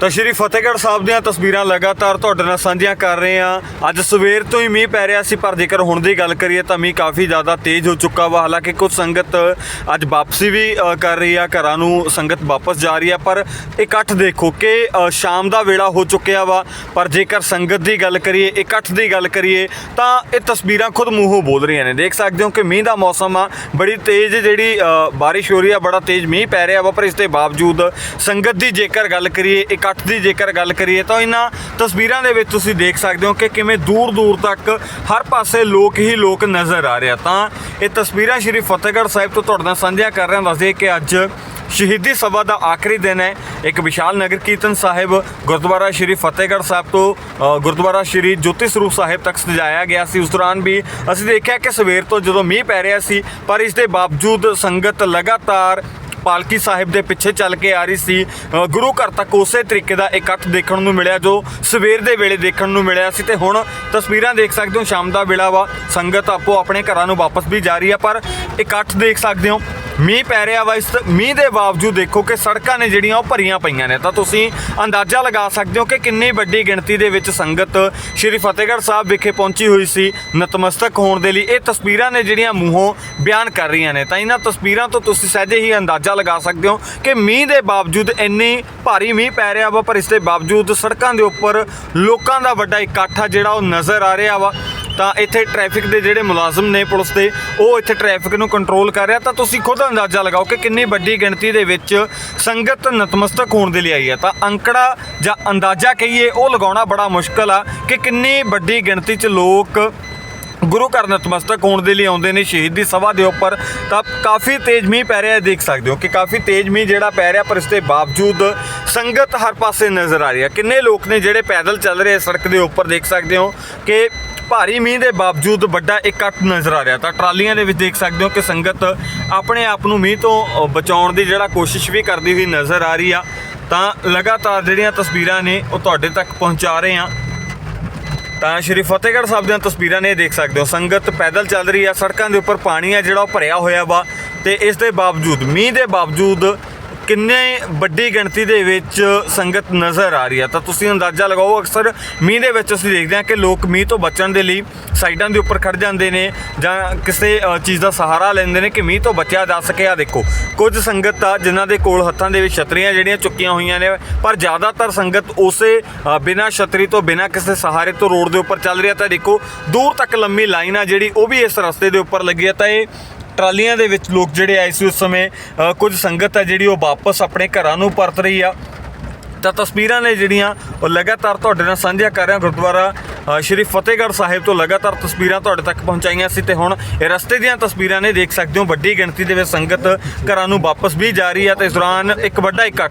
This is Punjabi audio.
ਤਾਂ ਸ਼੍ਰੀ ਫਤਿਹਗੜ੍ਹ ਸਾਹਿਬ ਦੀਆਂ ਤਸਵੀਰਾਂ ਲਗਾਤਾਰ ਤੁਹਾਡੇ ਨਾਲ ਸਾਂਝੀਆਂ ਕਰ ਰਹੇ ਹਾਂ। ਅੱਜ ਸਵੇਰ ਤੋਂ ਹੀ ਮੀਂਹ ਪੈ ਰਿਹਾ ਸੀ, ਪਰ ਜੇਕਰ ਹੁਣ ਦੀ ਗੱਲ ਕਰੀਏ ਤਾਂ ਮੀਂਹ ਕਾਫੀ ਜ਼ਿਆਦਾ ਤੇਜ਼ ਹੋ ਚੁੱਕਾ ਵਾ। ਹਾਲਾਂਕਿ ਕੁਝ ਸੰਗਤ ਅੱਜ ਵਾਪਸੀ ਵੀ ਕਰ ਰਹੀ ਆ। ਘਰਾਂ ਨੂੰ ਸੰਗਤ ਵਾਪਸ ਜਾ ਰਹੀ ਆ, ਪਰ ਇਕੱਠ ਦੇਖੋ ਕਿ ਸ਼ਾਮ ਦਾ ਵੇਲਾ ਹੋ ਚੁੱਕਿਆ ਵਾ। ਪਰ ਜੇਕਰ ਸੰਗਤ ਦੀ ਗੱਲ ਕਰੀਏ, ਇਕੱਠ ਦੀ ਗੱਲ ਕਰੀਏ, ਤਾਂ ਇਹ ਤਸਵੀਰਾਂ ਖੁਦ ਮੂੰਹੋਂ ਬੋਲ ਰਹੀਆਂ ਨੇ। ਦੇਖ ਸਕਦੇ ਹੋ ਕਿ ਮੀਂਹ ਦਾ ਮੌਸਮ ਆ। ਬੜੀ ਤੇਜ਼ ਜਿਹੜੀ ਬਾਰਿਸ਼ ਹੋ ਰਹੀ ਆ, ਬੜਾ ਤੇਜ਼ ਮੀਂਹ ਪੈ ਰਿਹਾ ਵਾ, ਪਰ ਇਸ ਦੇ ਬਾਵਜੂਦ ਸੰਗਤ ਦੀ ਜੇਕਰ ਗੱਲ ਕਰੀਏ ਇਕੱਠ ਦੀ ਜੇਕਰ ਗੱਲ ਕਰੀਏ ਤਾਂ ਇਹਨਾਂ ਤਸਵੀਰਾਂ ਦੇ ਵਿੱਚ ਤੁਸੀਂ ਦੇਖ ਸਕਦੇ ਹੋ ਕਿ ਕਿਵੇਂ ਦੂਰ ਦੂਰ ਤੱਕ ਹਰ ਪਾਸੇ ਲੋਕ ਹੀ ਲੋਕ ਨਜ਼ਰ ਆ ਰਿਹਾ ਤਾਂ ਇਹ ਤਸਵੀਰਾਂ ਸ਼੍ਰੀ ਫਤਿਹਗੜ੍ਹ ਸਾਹਿਬ ਤੋਂ ਤੁਹਾਡੇ ਨਾਲ ਸਾਂਝੀਆਂ ਕਰ ਰਿਹਾ ਹਾਂ ਦੱਸਦੇ ਕਿ ਅੱਜ ਸ਼ਹੀਦੀ ਸਭਾ ਦਾ ਆਖਰੀ ਦਿਨ ਹੈ। ਇੱਕ ਵਿਸ਼ਾਲ ਨਗਰ ਕੀਰਤਨ ਸਾਹਿਬ ਗੁਰਦੁਆਰਾ ਸ਼੍ਰੀ ਫਤਿਹਗੜ੍ਹ ਸਾਹਿਬ ਤੋਂ ਗੁਰਦੁਆਰਾ ਸ਼੍ਰੀ ਜੋਤੀ ਸਰੂਪ ਸਾਹਿਬ ਤੱਕ ਸਜਾਇਆ ਗਿਆ ਸੀ। ਉਸ ਦੌਰਾਨ ਵੀ ਅਸੀਂ ਦੇਖਿਆ ਕਿ ਸਵੇਰ ਤੋਂ ਜਦੋਂ ਮੀਂਹ ਪੈ ਰਿਹਾ ਸੀ, ਪਰ ਇਸ ਦੇ ਬਾਵਜੂਦ ਸੰਗਤ ਲਗਾਤਾਰ ਪਾਲਕੀ ਸਾਹਿਬ ਦੇ ਪਿੱਛੇ ਚੱਲ ਕੇ ਆ ਰਹੀ ਸੀ। ਅ, ਗੁਰੂ ਘਰ ਤੱਕ ਉਸੇ ਤਰੀਕੇ ਦਾ ਇਕੱਠ ਦੇਖਣ ਨੂੰ ਮਿਲਿਆ ਜੋ ਸਵੇਰ ਦੇ ਵੇਲੇ ਦੇਖਣ ਨੂੰ ਮਿਲਿਆ ਸੀ ਤੇ ਹੁਣ ਤਸਵੀਰਾਂ ਦੇਖ ਸਕਦੇ ਹੋ ਸ਼ਾਮ ਦਾ ਵੇਲਾ ਵਾ। ਸੰਗਤ ਆਪੋ ਆਪਣੇ ਘਰਾਂ ਨੂੰ ਵਾਪਸ ਵੀ ਜਾ ਰਹੀ ਹੈ ਪਰ ਇਕੱਠ ਦੇਖ ਸਕਦੇ ਹੋ ਮੀਂਹ ਪੈ ਰਿਹਾ ਵਾ, ਇਸ ਮੀਂਹ ਦੇ ਬਾਵਜੂਦ ਦੇਖੋ ਕਿ ਸੜਕਾਂ ਨੇ ਜਿਹੜੀਆਂ ਉਹ ਭਰੀਆਂ ਪਈਆਂ ਨੇ। ਤਾਂ ਤੁਸੀਂ ਅੰਦਾਜ਼ਾ ਲਗਾ ਸਕਦੇ ਹੋ ਕਿ ਕਿੰਨੀ ਵੱਡੀ ਗਿਣਤੀ ਦੇ ਵਿੱਚ ਸੰਗਤ ਸ਼੍ਰੀ ਫਤਿਹਗੜ੍ਹ ਸਾਹਿਬ ਵਿਖੇ ਪਹੁੰਚੀ ਹੋਈ ਸੀ, ਨਤਮਸਤਕ ਹੋਣ ਦੇ ਲਈ। ਇਹ ਤਸਵੀਰਾਂ ਨੇ ਜਿਹੜੀਆਂ ਮੂੰਹੋਂ ਬਿਆਨ ਕਰ ਰਹੀਆਂ ਨੇ। ਤਾਂ ਇਹਨਾਂ ਤਸਵੀਰਾਂ ਤੋਂ ਤੁਸੀਂ ਸਹਿਜੇ ਹੀ ਅੰਦਾਜ਼ਾ ਲਗਾ ਸਕਦੇ ਹੋ ਕਿ ਮੀਂਹ ਦੇ ਬਾਵਜੂਦ ਇੰਨੀ ਭਾਰੀ ਮੀਂਹ ਪੈ ਰਿਹਾ ਵਾ, ਪਰ ਇਸ ਦੇ ਬਾਵਜੂਦ ਸੜਕਾਂ ਦੇ ਉੱਪਰ ਲੋਕਾਂ ਦਾ ਵੱਡਾ ਇਕੱਠ ਆ ਜਿਹੜਾ ਉਹ ਨਜ਼ਰ ਆ ਰਿਹਾ ਵਾ। ਤਾਂ ਇੱਥੇ ਟ੍ਰੈਫਿਕ ਦੇ ਜਿਹੜੇ ਮੁਲਾਜ਼ਮ ਨੇ ਪੁਲਿਸ ਦੇ, ਉਹ ਇੱਥੇ ਟ੍ਰੈਫਿਕ ਨੂੰ ਕੰਟਰੋਲ ਕਰ ਰਿਹਾ। ਤਾਂ ਤੁਸੀਂ ਖੁਦ ਅੰਦਾਜ਼ਾ ਲਗਾਓ ਕਿ ਕਿੰਨੀ ਵੱਡੀ ਗਿਣਤੀ ਦੇ ਵਿੱਚ ਸੰਗਤ ਨਤਮਸਤਕ ਹੋਣ ਦੇ ਲਈ ਆਈ ਹੈ। ਤਾਂ ਅੰਕੜਾ ਜਾਂ ਅੰਦਾਜ਼ਾ ਕਹੀਏ, ਉਹ ਲਗਾਉਣਾ ਬੜਾ ਮੁਸ਼ਕਲ ਆ ਕਿ ਕਿੰਨੀ ਵੱਡੀ ਗਿਣਤੀ 'ਚ ਲੋਕ ਗੁਰੂ ਘਰ ਨਤਮਸਤਕ ਹੋਣ ਦੇ ਲਈ ਆਉਂਦੇ ਨੇ, ਸ਼ਹੀਦ ਦੀ ਸਭਾ ਦੇ ਉੱਪਰ। ਤਾਂ ਕਾਫੀ ਤੇਜ਼ ਮੀਂਹ ਪੈ ਰਿਹਾ ਹੈ, ਦੇਖ ਸਕਦੇ ਹੋ ਕਿ ਕਾਫੀ ਤੇਜ਼ ਮੀਂਹ ਜਿਹੜਾ ਪੈ ਰਿਹਾ, ਪਰ ਇਸ ਦੇ ਬਾਵਜੂਦ ਸੰਗਤ ਹਰ ਪਾਸੇ ਨਜ਼ਰ ਆ ਰਹੀ ਹੈ। ਕਿੰਨੇ ਲੋਕ ਨੇ ਜਿਹੜੇ ਪੈਦਲ ਚੱਲ ਰਹੇ ਸੜਕ ਦੇ ਉੱਪਰ, ਦੇਖ ਸਕਦੇ ਹੋ ਕਿ ਭਾਰੀ ਮੀਂਹ ਦੇ ਬਾਵਜੂਦ ਵੱਡਾ ਇਕੱਠ ਨਜ਼ਰ ਆ ਰਿਹਾ ਤਾਂ ਟਰਾਲੀਆਂ ਦੇ ਵਿੱਚ ਦੇਖ ਸਕਦੇ ਹੋ ਕਿ ਸੰਗਤ ਆਪਣੇ ਆਪ ਨੂੰ ਮੀਂਹ ਤੋਂ ਬਚਾਉਣ ਦੀ ਜਿਹੜਾ ਕੋਸ਼ਿਸ਼ ਵੀ ਕਰਦੀ ਹੋਈ ਨਜ਼ਰ ਆ ਰਹੀ ਆ। ਤਾਂ ਲਗਾਤਾਰ ਜਿਹੜੀਆਂ ਤਸਵੀਰਾਂ ਨੇ ਉਹ ਤੁਹਾਡੇ ਤੱਕ ਪਹੁੰਚਾ ਰਹੇ ਹਾਂ। ਤਾਂ ਸ਼੍ਰੀ ਫਤਿਹਗੜ੍ਹ ਸਾਹਿਬ ਦੀਆਂ ਤਸਵੀਰਾਂ ਨੇ ਇਹ ਦੇਖ ਸਕਦੇ ਹੋ, ਸੰਗਤ ਪੈਦਲ ਚੱਲ ਰਹੀ ਆ, ਸੜਕਾਂ ਦੇ ਉੱਪਰ ਪਾਣੀ ਆ ਜਿਹੜਾ ਉਹ ਭਰਿਆ ਹੋਇਆ ਵਾ ਤੇ ਇਸ ਦੇ ਬਾਵਜੂਦ, ਮੀਂਹ ਦੇ ਬਾਵਜੂਦ ਕਿੰਨੇ ਵੱਡੀ ਗਿਣਤੀ ਦੇ ਵਿੱਚ ਸੰਗਤ ਨਜ਼ਰ ਆ ਰਹੀ ਹੈ ਤਾਂ ਤੁਸੀਂ ਅੰਦਾਜ਼ਾ ਲਗਾਓ, ਅਕਸਰ ਮੀਂਹ ਦੇ ਵਿੱਚ ਅਸੀਂ ਦੇਖਦੇ ਹਾਂ ਕਿ ਲੋਕ ਮੀਂਹ ਤੋਂ ਬਚਣ ਦੇ ਲਈ ਸਾਈਡਾਂ ਦੇ ਉੱਪਰ ਖੜ ਜਾਂਦੇ ਨੇ ਜਾਂ ਕਿਸੇ ਚੀਜ਼ ਦਾ ਸਹਾਰਾ ਲੈਂਦੇ ਨੇ ਕਿ ਮੀਂਹ ਤੋਂ ਬਚਿਆ ਜਾ ਸਕੇ। ਆ ਦੇਖੋ, ਕੁਝ ਸੰਗਤ ਆ ਜਿਨ੍ਹਾਂ ਦੇ ਕੋਲ ਹੱਥਾਂ ਦੇ ਵਿੱਚ ਛਤਰੀਆਂ ਜਿਹੜੀਆਂ ਚੁੱਕੀਆਂ ਹੋਈਆਂ ਨੇ, ਪਰ ਜ਼ਿਆਦਾਤਰ ਸੰਗਤ ਉਸੇ ਬਿਨਾਂ ਛਤਰੀ ਤੋਂ, ਬਿਨਾਂ ਕਿਸੇ ਸਹਾਰੇ ਤੋਂ ਰੋਡ ਦੇ ਉੱਪਰ ਚੱਲ ਰਹੀ ਆ। ਤਾਂ ਦੇਖੋ, ਦੂਰ ਤੱਕ ਲੰਮੀ ਲਾਈਨ ਆ ਜਿਹੜੀ, ਉਹ ਵੀ ਇਸ ਰਸਤੇ ਦੇ ਉੱਪਰ ਲੱਗੀ ਆ। ਤਾਂ ਇਹ ਟਰਾਲੀਆਂ ਦੇ ਵਿੱਚ ਲੋਕ ਜਿਹੜੇ ਆਏ ਸੀ ਉਸ ਸਮੇਂ ਕੁਝ ਸੰਗਤ ਹੈ ਜਿਹੜੀ ਉਹ ਵਾਪਸ ਆਪਣੇ ਘਰਾਂ ਨੂੰ ਪਰਤ ਰਹੀ ਆ। ਤਾਂ ਤਸਵੀਰਾਂ ਨੇ ਜਿਹੜੀਆਂ, ਉਹ ਲਗਾਤਾਰ ਤੁਹਾਡੇ ਨਾਲ ਸਾਂਝੀਆਂ ਕਰ ਰਿਹਾ ਗੁਰਦੁਆਰਾ ਸ਼੍ਰੀ ਫਤਿਹਗੜ੍ਹ ਸਾਹਿਬ ਤੋਂ ਲਗਾਤਾਰ ਤਸਵੀਰਾਂ ਤੁਹਾਡੇ ਤੱਕ ਪਹੁੰਚਾਈਆਂ ਸੀ ਤੇ ਹੁਣ ਇਹ ਰਸਤੇ ਦੀਆਂ ਤਸਵੀਰਾਂ ਨੇ ਦੇਖ ਸਕਦੇ ਹੋ, ਵੱਡੀ ਗਿਣਤੀ ਦੇ ਵਿੱਚ ਸੰਗਤ ਘਰਾਂ ਨੂੰ ਵਾਪਸ ਵੀ ਜਾ ਰਹੀ ਹੈ ਤੇ ਇਸ ਦੌਰਾਨ ਇੱਕ ਵੱਡਾ ਇਕੱਠ